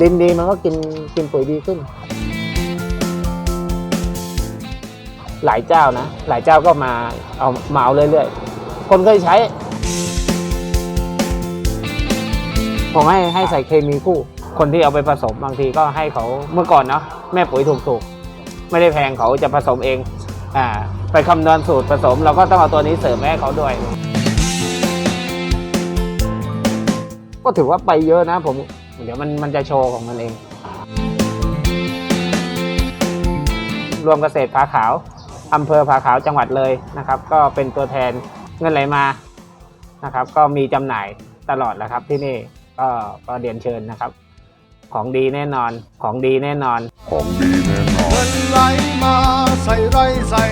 ดินดีมันก็กินกินปุ๋ยดีขึ้น หลายเจ้านะ หลายเจ้าก็มาเอามาเอาเรื่อยๆ คนเคยใช้ ผมให้ให้ใส่เคมีคู่ คนที่เอาไปผสมบางทีก็ให้เขาเมื่อก่อนเนาะแม่ปุ๋ยถูกๆ ไม่ได้แพงเขาจะผสมเองอ่าไปคำนวณสูตรผสม เราก็ต้องเอาตัวนี้เสริมให้เขาด้วย ก็ถือว่าไปเยอะนะผม เดี๋ยวมันมันจะโชว์ของมันเอง รวมเกษตรผาขาวอำเภอผาขาวจังหวัดเลยนะครับ ก็เป็นตัวแทนเงินไหลมานะครับ ก็มีจำหน่ายตลอดแหละครับที่นี่ก็ก็เรียนเชิญนะครับ ของดีแน่นอนของดีแน่นอน ของดีแน่นอน เงินไหลมาใส่ไรใส่